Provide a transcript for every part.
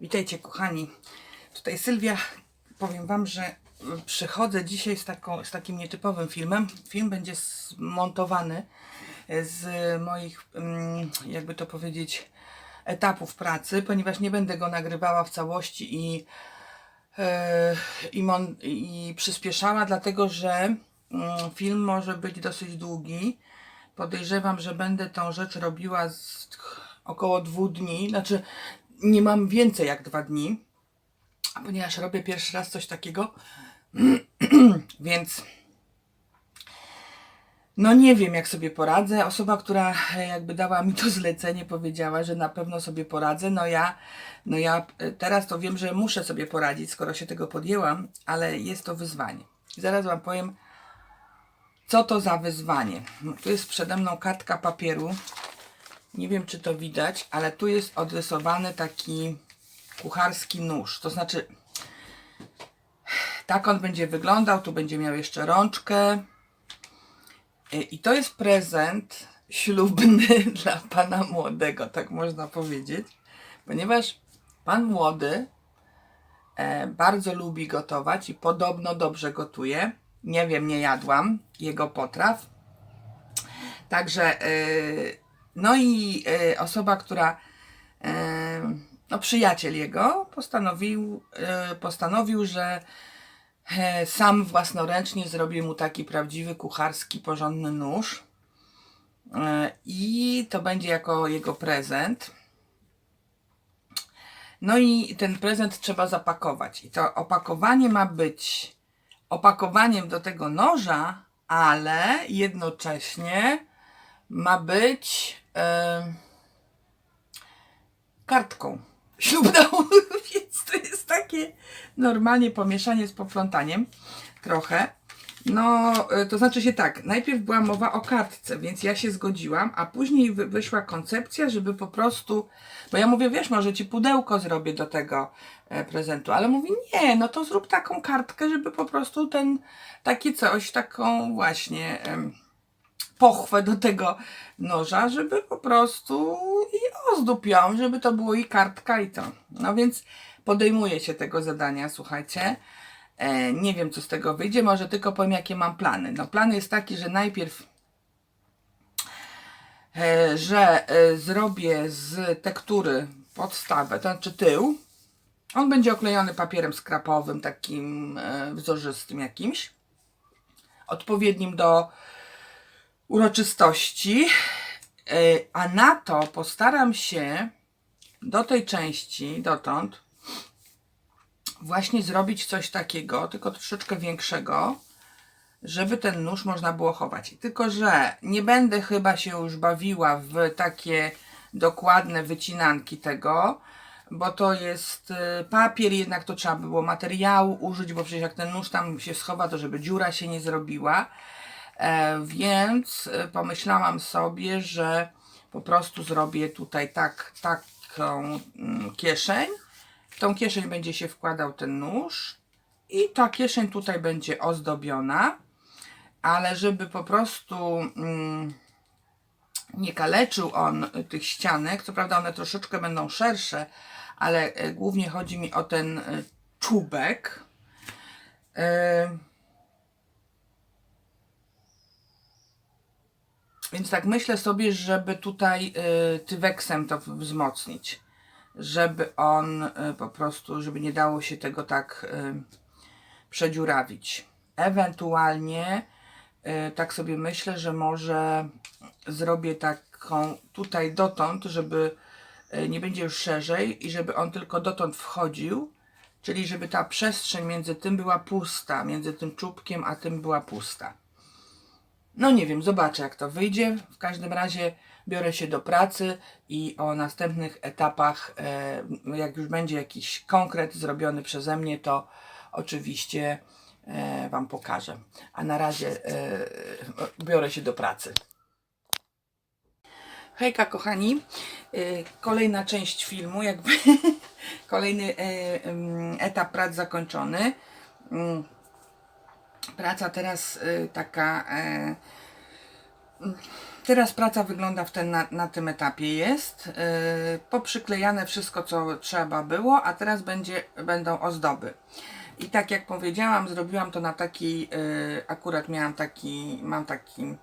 Witajcie kochani. Tutaj Sylwia. Powiem Wam, że y, przychodzę dzisiaj z, taką, z takim nietypowym filmem. Film będzie zmontowany z moich, mm, jakby to powiedzieć, etapów pracy, ponieważ nie będę go nagrywała w całości i, e, i, mon, i przyspieszała, dlatego że mm, film może być dosyć długi. Podejrzewam, że będę tą rzecz robiła z około dwóch dni. Znaczy, nie mam więcej jak dwa dni, ponieważ robię pierwszy raz coś takiego, więc no nie wiem jak sobie poradzę. Osoba, która e, jakby dała mi to zlecenie, powiedziała, że na pewno sobie poradzę. No ja, no ja e, teraz to wiem, że muszę sobie poradzić, skoro się tego podjęłam, ale jest to wyzwanie. Zaraz Wam powiem, co to za wyzwanie. No, Tu jest przede mną kartka papieru. Nie wiem, czy to widać, ale tu jest odrysowany taki kucharski nóż. To znaczy, tak on będzie wyglądał. Tu będzie miał jeszcze rączkę. I to jest prezent ślubny dla pana młodego, tak można powiedzieć, ponieważ pan młody e, bardzo lubi gotować i podobno dobrze gotuje. Nie wiem, nie jadłam jego potraw. Także, e, no i e, osoba, która, e, no przyjaciel jego, postanowił, e, postanowił, że sam własnoręcznie zrobi mu taki prawdziwy kucharski, porządny nóż. I to będzie jako jego prezent. No i ten prezent trzeba zapakować. I to opakowanie ma być opakowaniem do tego noża, ale jednocześnie ma być em, kartką ślubną. Więc to jest takie normalnie pomieszanie z poplątaniem trochę. No, y, to znaczy się tak, najpierw była mowa o kartce, więc ja się zgodziłam, a później wy- wyszła koncepcja, żeby po prostu, bo ja mówię, wiesz, może ci pudełko zrobię do tego e, prezentu, ale mówi, nie, no to zrób taką kartkę, żeby po prostu ten, takie coś, taką właśnie em, pochwę do tego noża, żeby po prostu i ozdób ją, żeby to było i kartka i to. No więc podejmuję się tego zadania, słuchajcie. E, nie wiem, co z tego wyjdzie, może tylko powiem, jakie mam plany. No, plan jest taki, że najpierw, e, że e, zrobię z tektury podstawę, to znaczy tył. On będzie oklejony papierem skrapowym, takim e, wzorzystym jakimś, odpowiednim do uroczystości. E, a na to postaram się do tej części, dotąd, właśnie zrobić coś takiego, tylko troszeczkę większego, żeby ten nóż można było chować. Tylko, że nie będę chyba się już bawiła w takie dokładne wycinanki tego, bo to jest y, papier, jednak to trzeba by było materiału użyć, bo przecież jak ten nóż tam się schowa, to żeby dziura się nie zrobiła. E, więc y, pomyślałam sobie, że po prostu zrobię tutaj tak, taką mm, kieszeń. W tą kieszeń będzie się wkładał ten nóż i ta kieszeń tutaj będzie ozdobiona, ale żeby po prostu mm, nie kaleczył on tych ścianek, co prawda one troszeczkę będą szersze, ale e, głównie chodzi mi o ten e, czubek. E, Więc tak myślę sobie, żeby tutaj y, tyweksem to wzmocnić. Żeby on y, po prostu, żeby nie dało się tego tak y, przedziurawić. Ewentualnie y, tak sobie myślę, że może zrobię taką tutaj dotąd, żeby y, nie będzie już szerzej i żeby on tylko dotąd wchodził. Czyli żeby ta przestrzeń między tym była pusta, między tym czubkiem a tym była pusta. No nie wiem, zobaczę jak to wyjdzie. W każdym razie biorę się do pracy i o następnych etapach, e, jak już będzie jakiś konkret zrobiony przeze mnie, to oczywiście e, Wam pokażę. A na razie e, biorę się do pracy. Hejka kochani, kolejna część filmu, jakby kolejny etap prac zakończony. Praca teraz y, taka, mm, teraz praca wygląda w ten, na, na tym etapie jest. Yy, poprzyklejane wszystko, co trzeba było, a teraz będzie, będą ozdoby. I tak jak powiedziałam, zrobiłam to na taki, akurat miałam taki, mam taki,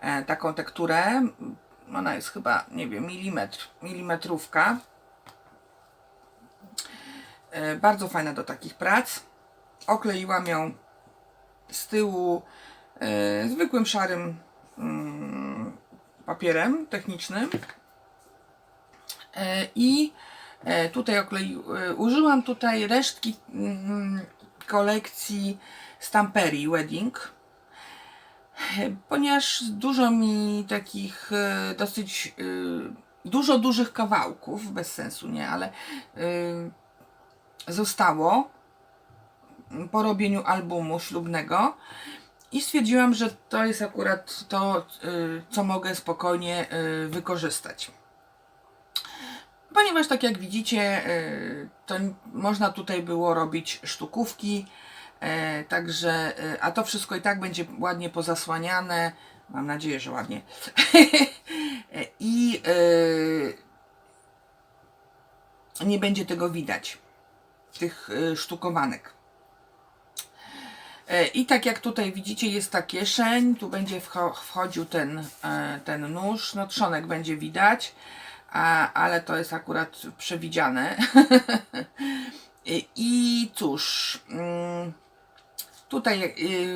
e, taką tekturę. Ona jest chyba, nie wiem, milimetr, milimetrówka. E, bardzo fajna do takich prac. Okleiłam ją z tyłu e, zwykłym szarym mm, papierem technicznym. E, I e, tutaj oklei, e, użyłam tutaj resztki mm, kolekcji Stamperii Wedding. Ponieważ dużo mi takich e, dosyć e, dużo dużych kawałków, bez sensu, nie, ale e, zostało po robieniu albumu ślubnego i stwierdziłam, że to jest akurat to, y, co mogę spokojnie y, wykorzystać. Ponieważ tak jak widzicie, y, to można tutaj było robić sztukówki, e, także, a to wszystko i tak będzie ładnie pozasłaniane. Mam nadzieję, że ładnie. I nie będzie tego widać, tych sztukowanek. E, I tak jak tutaj widzicie, jest ta kieszeń, tu będzie wcho- wchodził ten, e, ten nóż, no trzonek będzie widać, a, ale to jest akurat przewidziane. I- I cóż, mm, tutaj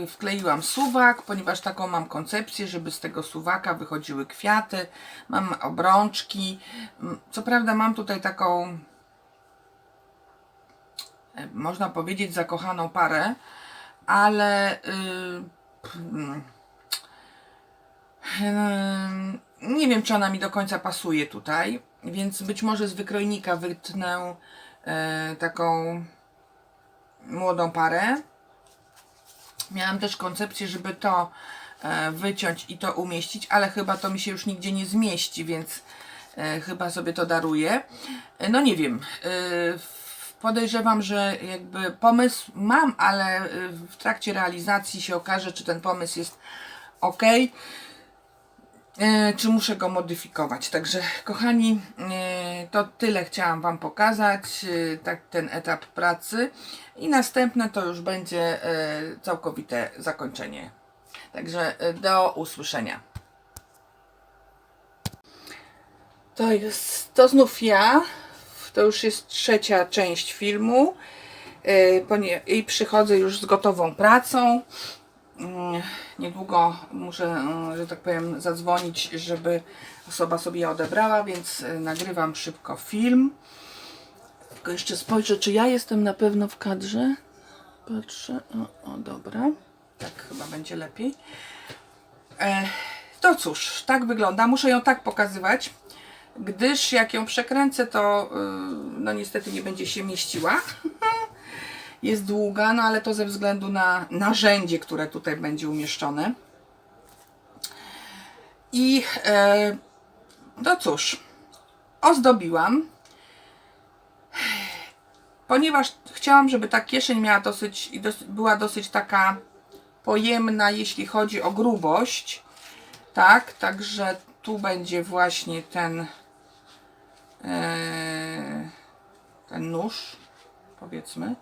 wkleiłam suwak, ponieważ taką mam koncepcję, żeby z tego suwaka wychodziły kwiaty, mam obrączki, Mm, co prawda mam tutaj taką, e, można powiedzieć, zakochaną parę, ale hmm, Ym, nie wiem, czy ona mi do końca pasuje tutaj, więc być może z wykrojnika wytnę e, taką młodą parę. Miałam też koncepcję, żeby to e, wyciąć i to umieścić, ale chyba to mi się już nigdzie nie zmieści, więc chyba sobie to daruję. No nie wiem. Podejrzewam, że jakby pomysł mam, ale e, w trakcie realizacji się okaże, czy ten pomysł jest ok. Czy muszę go modyfikować. Także, kochani, e, to tyle chciałam Wam pokazać, e, tak ten etap pracy. I następne to już będzie całkowite zakończenie. Także do usłyszenia. To jest, to znów ja. To już jest trzecia część filmu. Ponie- I przychodzę już z gotową pracą. Mm, Niedługo muszę, mm, że tak powiem, zadzwonić, żeby osoba sobie je odebrała, więc y, nagrywam szybko film. Tylko jeszcze spojrzę, czy ja jestem na pewno w kadrze. Patrzę. O, o dobra. Tak chyba będzie lepiej. E, to cóż, tak wygląda. Muszę ją tak pokazywać, gdyż jak ją przekręcę, to y, no niestety nie będzie się mieściła jest długa, no ale to ze względu na narzędzie, które tutaj będzie umieszczone. I e, no cóż, ozdobiłam. Ponieważ chciałam, żeby ta kieszeń miała dosyć, była dosyć taka pojemna, jeśli chodzi o grubość. Tak, także tu będzie właśnie ten ten nóż, powiedzmy.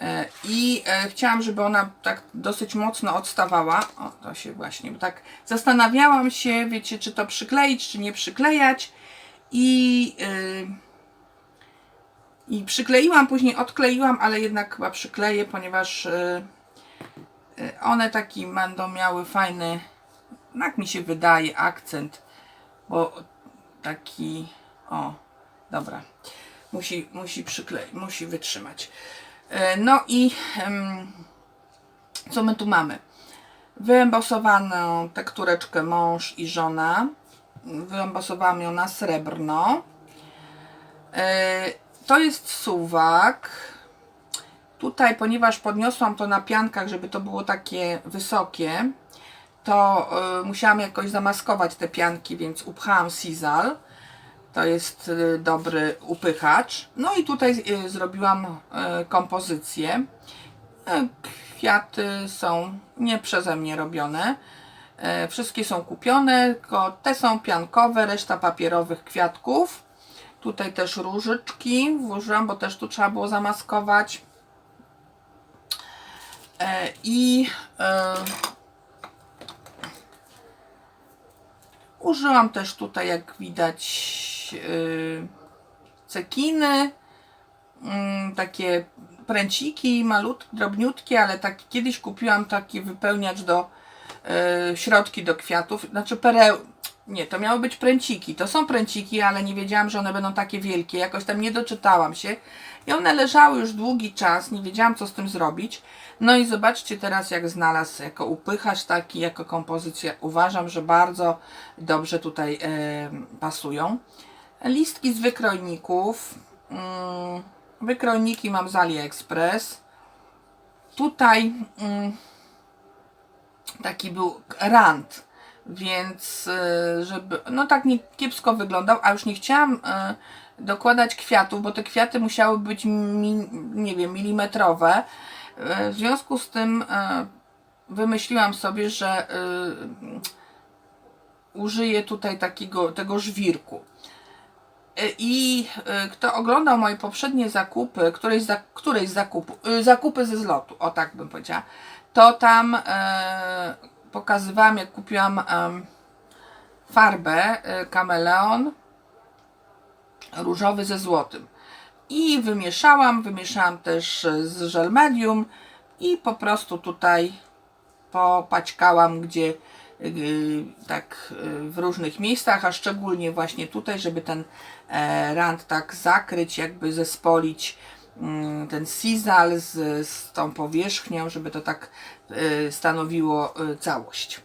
E, I e, chciałam, żeby ona tak dosyć mocno odstawała. O, to się właśnie, bo tak zastanawiałam się, wiecie, czy to przykleić, czy nie przyklejać. I, y, i przykleiłam, później odkleiłam, ale jednak chyba przykleję, ponieważ y, y, one taki będą miały fajny, jak mi się wydaje, akcent, bo taki, o, dobra, musi, musi przykleić, musi wytrzymać. E, No i co my tu mamy? Wyembosowaną tektureczkę mąż i żona. Wyembosowałam ją na srebrno. E, To jest suwak. Tutaj, ponieważ podniosłam to na piankach, żeby to było takie wysokie, to e, musiałam jakoś zamaskować te pianki, więc upchałam sizal. To jest y, dobry upychacz. No i tutaj y, zrobiłam y, kompozycję. Kwiaty są nie przeze mnie robione. Wszystkie są kupione, tylko te są piankowe, reszta papierowych kwiatków. Tutaj też różyczki włożyłam, bo też tu trzeba było zamaskować. I użyłam też tutaj, jak widać, e, cekiny, mm, takie pręciki, malutkie, drobniutkie, ale tak kiedyś kupiłam taki wypełniacz do e, środki do kwiatów, znaczy pereł, nie, to miały być pręciki, to są pręciki, ale nie wiedziałam, że one będą takie wielkie, jakoś tam nie doczytałam się. I one leżały już długi czas, nie wiedziałam co z tym zrobić, no i zobaczcie teraz jak znalazł, jako upychacz taki, jako kompozycja, uważam, że bardzo dobrze tutaj e, pasują. Listki z wykrojników, mm, wykrojniki mam z AliExpress, tutaj mm, taki był rand, więc y, żeby, no tak nie kiepsko wyglądał, a już nie chciałam y, dokładać kwiatów, bo te kwiaty musiały być, mi, nie wiem, milimetrowe. Y, W związku z tym wymyśliłam sobie, że użyję tutaj takiego, tego żwirku. I kto oglądał moje poprzednie zakupy, któreś za, któreś zakupu, zakupy ze zlotu, o tak bym powiedziała, to tam pokazywałam, jak kupiłam em, farbę kameleon różowy ze złotym. I wymieszałam, wymieszałam też e, z żel medium i po prostu tutaj popaćkałam, gdzie y, tak y, w różnych miejscach, a szczególnie właśnie tutaj, żeby ten e, rand tak zakryć, jakby zespolić ten sisal z, z tą powierzchnią, żeby to tak y, stanowiło y, całość.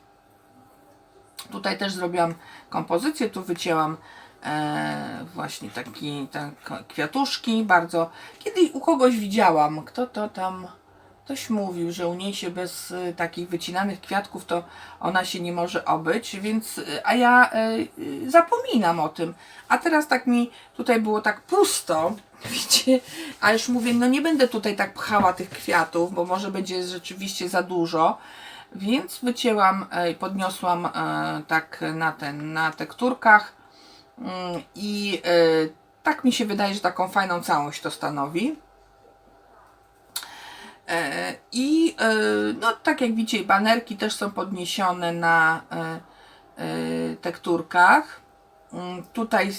Tutaj też zrobiłam kompozycję, tu wycięłam e, właśnie taki, tak, kwiatuszki, bardzo. Kiedyś u kogoś widziałam, kto to tam, ktoś mówił, że u niej się bez y, takich wycinanych kwiatków to ona się nie może obyć, więc, a ja zapominam o tym. A teraz tak mi tutaj było tak pusto, widzicie, a już mówię, no nie będę tutaj tak pchała tych kwiatów, bo może będzie rzeczywiście za dużo. Więc wycięłam e, podniosłam e, tak na ten, na tekturkach Mm, i e, tak mi się wydaje, że taką fajną całość to stanowi. I no tak jak widzicie, banerki też są podniesione na tekturkach. Mm, Tutaj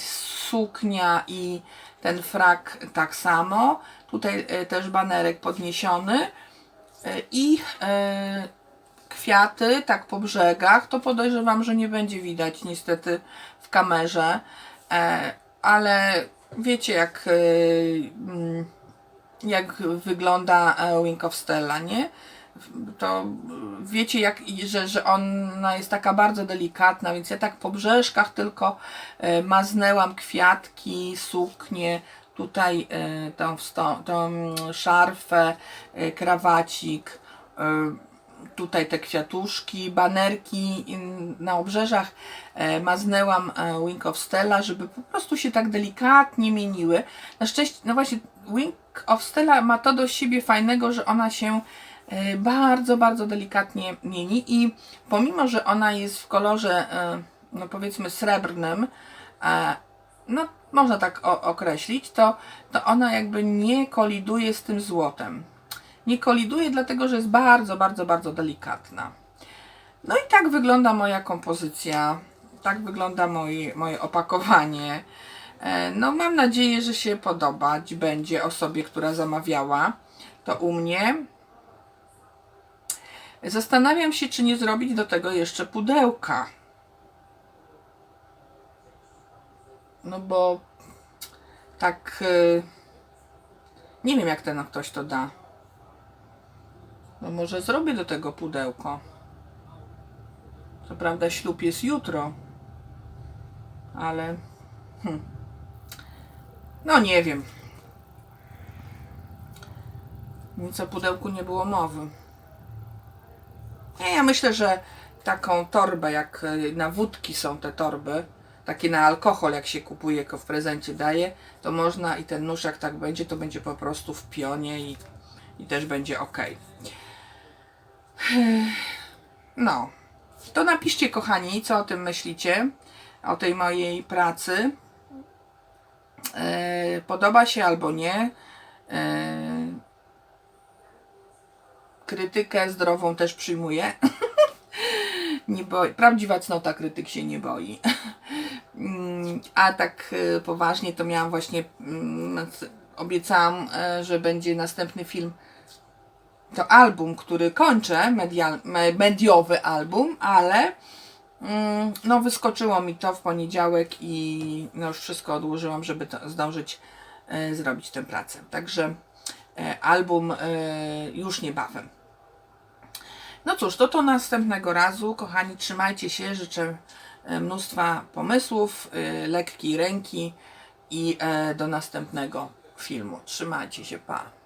suknia i ten frak tak samo. Tutaj e, też banerek podniesiony. E, I e, kwiaty, tak po brzegach, to podejrzewam, że nie będzie widać niestety w kamerze, ale wiecie jak, mm, jak wygląda Wing of Stella, nie? To wiecie, jak, że, że ona jest taka bardzo delikatna, więc ja tak po brzeszkach tylko e, maznęłam kwiatki, suknie, tutaj e, tą, tą szarfę, e, krawacik, tutaj te kwiatuszki, banerki na obrzeżach maznęłam Wing of Stella, żeby po prostu się tak delikatnie mieniły. Na szczęście, no właśnie, Wing of Stella ma to do siebie fajnego, że ona się bardzo, bardzo delikatnie mieni i pomimo, że ona jest w kolorze, e, no powiedzmy srebrnym, e, no można tak określić, to, to ona jakby nie koliduje z tym złotem nie koliduje, dlatego że jest bardzo, bardzo, bardzo delikatna. No i tak wygląda moja kompozycja, tak wygląda moje, moje opakowanie. E, No mam nadzieję, że się podobać będzie osobie, która zamawiała to u mnie. Zastanawiam się, czy nie zrobić do tego jeszcze pudełka. No bo tak y, nie wiem jak ten ktoś to da. No może zrobię do tego pudełko. Co prawda ślub jest jutro. Ale... Hm. No nie wiem. Nic o pudełku nie było mowy. Nie, ja myślę, że taką torbę, jak y, na wódki są te torby, takie na alkohol, jak się kupuje, jako w prezencie daje, to można i ten nóż, jak tak będzie, to będzie po prostu w pionie i, i też będzie ok. No. To napiszcie, kochani, co o tym myślicie, o tej mojej pracy. E, podoba się albo nie. Krytykę zdrową też przyjmuję. nie boi. Prawdziwa cnota krytyk się nie boi. Mm, A tak e, poważnie to miałam właśnie, mm, obiecałam, e, że będzie następny film. To album, który kończę, medial, me- mediowy album, ale mm, no wyskoczyło mi to w poniedziałek i no już wszystko odłożyłam, żeby to, zdążyć e, zrobić tę pracę. Także album już niebawem. No cóż, to to następnego razu. Kochani, trzymajcie się. Życzę e, mnóstwa pomysłów, e, lekkiej ręki i e, do następnego filmu. Trzymajcie się, pa.